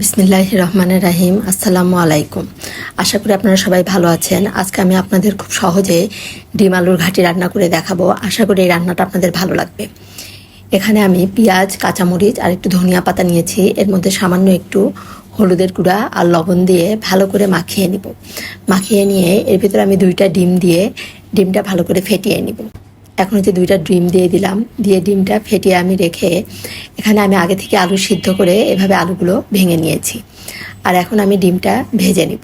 বিসমিল্লাহ রহমানের রাহিম, আসসালামু আলাইকুম। আশা করি আপনারা সবাই ভালো আছেন। আজকে আমি আপনাদের খুব সহজে ডিম আলুর ঘাটি রান্না করে দেখাবো। আশা করি এই রান্নাটা আপনাদের ভালো লাগবে। এখানে আমি পেঁয়াজ, কাঁচামরিচ আর একটু ধনিয়া পাতা নিয়েছি। এর মধ্যে সামান্য একটু হলুদের গুঁড়া আর লবণ দিয়ে ভালো করে মাখিয়ে নিব। মাখিয়ে নিয়ে এর ভিতরে আমি দুইটা ডিম দিয়ে ডিমটা ভালো করে ফেটিয়ে নিব। এখন হচ্ছে দুইটা ডিম দিয়ে দিলাম। দিয়ে ডিমটা ফেটিয়ে আমি রেখে এখানে আমি আগে থেকে আলু সিদ্ধ করে এভাবে আলুগুলো ভেঙে নিয়েছি। আর এখন আমি ডিমটা ভেজে নিব।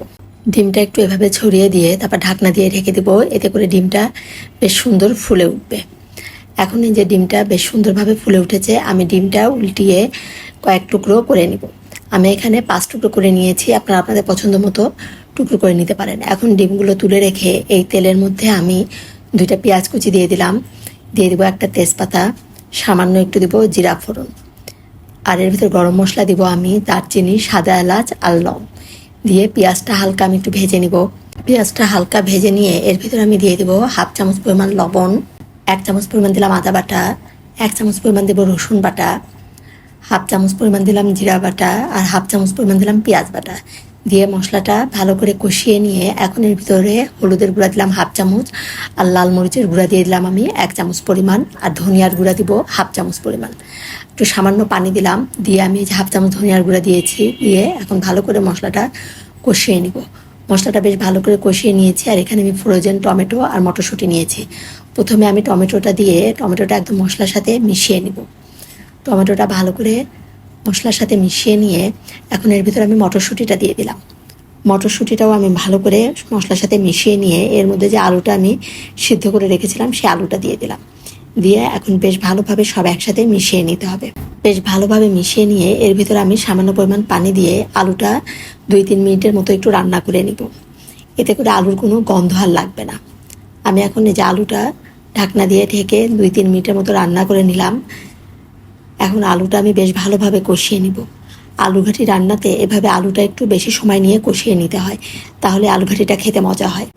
ডিমটা একটু এভাবে ছড়িয়ে দিয়ে তারপর ঢাকনা দিয়ে ঢেকে দেবো। এতে করে ডিমটা বেশ সুন্দর ফুলে উঠবে। এখন এই যে ডিমটা বেশ সুন্দরভাবে ফুলে উঠেছে, আমি ডিমটা উল্টিয়ে কয়েক টুকরো করে নিব। আমি এখানে পাঁচ টুকরো করে নিয়েছি, আপনারা আপনাদের পছন্দ মতো টুকরো করে নিতে পারেন। এখন ডিমগুলো তুলে রেখে এই তেলের মধ্যে আমি দুইটা পেঁয়াজ কুচি দিয়ে দিলাম। দিয়ে দেবো একটা তেজপাতা, সামান্য একটু দিব জিরা ফোড়ন। আর এর ভিতর গরম মশলা দিব আমি দারচিনি, সাদা এলাচ আর লং। দিয়ে পেঁয়াজটা হালকা আমি একটু ভেজে নিব। পেঁয়াজটা হালকা ভেজে নিয়ে এর ভিতর আমি দিয়ে দিব হাফ চামচ পরিমাণ লবণ, এক চামচ পরিমাণ দিলাম আদা বাটা, এক চামচ পরিমাণ দেবো রসুন বাটা, হাফ চামচ পরিমাণ দিলাম জিরা বাটা আর হাফ চামচ পরিমাণ দিলাম পেঁয়াজ বাটা। দিয়ে মশলাটা ভালো করে কষিয়ে নিয়ে এখন এর ভিতরে হলুদের গুঁড়া দিলাম হাফ চামচ, আর লাল মরিচের গুঁড়া দিয়ে দিলাম আমি এক চামচ পরিমাণ, আর ধনিয়ার গুঁড়া দিব হাফ চামচ পরিমাণ। একটু সামান্য পানি দিলাম, দিয়ে আমি হাফ চামচ ধনিয়ার গুঁড়া দিয়েছি, দিয়ে এখন ভালো করে মশলাটা কষিয়ে নিব। মশলাটা বেশ ভালো করে কষিয়ে নিয়েছি, আর এখানে আমি ফ্রোজেন টমেটো আর মটরশুঁটি নিয়েছি। প্রথমে আমি টমেটোটা দিয়ে টমেটোটা একদম মশলার সাথে মিশিয়ে নিব। টমেটোটা ভালো করে মশলার সাথে মিশিয়ে নিয়ে এখন এর ভিতরে আমি মটরশুঁটিটা দিয়ে দিলাম। মটরশুঁটিটাও আমি ভালো করে মশলার সাথে মিশিয়ে নিয়ে এর মধ্যে যে আলুটা আমি সিদ্ধ করে রেখেছিলাম, সেই আলুটা দিয়ে দিলাম। দিয়ে এখন বেশ ভালোভাবে সব একসাথে মিশিয়ে নিতে হবে। বেশ ভালোভাবে মিশিয়ে নিয়ে এর ভিতরে আমি সামান্য পরিমাণ পানি দিয়ে আলুটা দুই তিন মিনিটের মতো একটু রান্না করে নিব। এতে করে আলুর কোনো গন্ধ আর লাগবে না। আমি এখন এই যে আলুটা ঢাকনা দিয়ে ঢেকে দুই তিন মিনিটের মতো রান্না করে নিলাম। এখন আলুটা আমি বেশ ভালোভাবে কষিয়ে নিব। আলু ঘাটি রান্নাতে এভাবে আলুটা একটু বেশি সময় নিয়ে কষিয়ে নিতে হয়, তাহলে আলু ঘাটিটা খেতে মজা হয়।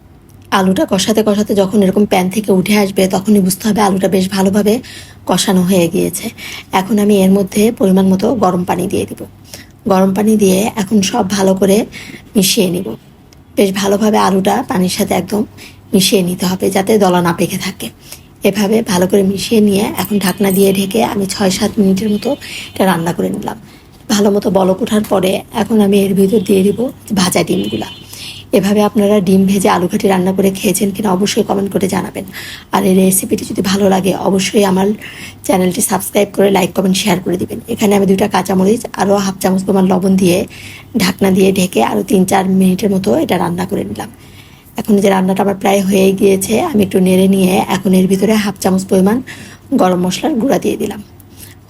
আলুটা কষাতে কষাতে যখন এরকম প্যান থেকে উঠে আসবে, তখনই বুঝতে হবে আলুটা বেশ ভালোভাবে কষানো হয়ে গিয়েছে। এখন আমি এর মধ্যে পরিমাণ মতো গরম পানি দিয়ে দিব। গরম পানি দিয়ে এখন সব ভালো করে মিশিয়ে নিব। বেশ ভালোভাবে আলুটা পানির সাথে একদম মিশিয়ে নিতে হবে, যাতে দলা না পেকে থাকে। এভাবে ভালো করে মিশিয়ে নিয়ে এখন ঢাকনা দিয়ে ঢেকে আমি ছয় সাত মিনিটের মতো এটা রান্না করে নিলাম। ভালো মতো বলক ওঠার পরে এখন আমি এর ভিতর দিয়ে দিব ভাজা ডিমগুলা। এভাবে আপনারা ডিম ভেজে আলু ঘাটি রান্না করে খেয়েছেন কিনা অবশ্যই কমেন্ট করে জানাবেন। আর এই রেসিপিটি যদি ভালো লাগে, অবশ্যই আমার চ্যানেলটি সাবস্ক্রাইব করে লাইক কমেন্ট শেয়ার করে দিবেন। এখানে আমি দুইটা কাঁচামরিচ আরও হাফ চামচ পরিমাণ লবণ দিয়ে ঢাকনা দিয়ে ঢেকে আরও তিন চার মিনিটের মতো এটা রান্না করে নিলাম। এখন যে রান্নাটা আমার প্রায় হয়ে গিয়েছে, আমি একটু নেড়ে নিয়ে এখন এর ভিতরে হাফ চামচ পরিমাণ গরম মশলার গুঁড়া দিয়ে দিলাম।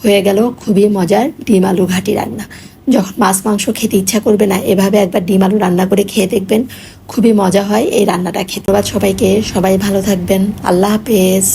হয়ে গেল খুবই মজার ডিম আলু ঘাটি রান্না। যখন মাছ মাংস খেতে ইচ্ছা করবে না, এভাবে একবার ডিম আলু রান্না করে খেয়ে দেখবেন খুবই মজা হয় এই রান্নাটা খেতে। সবাইকে, সবাই ভালো থাকবেন। আল্লাহ হাফেজ।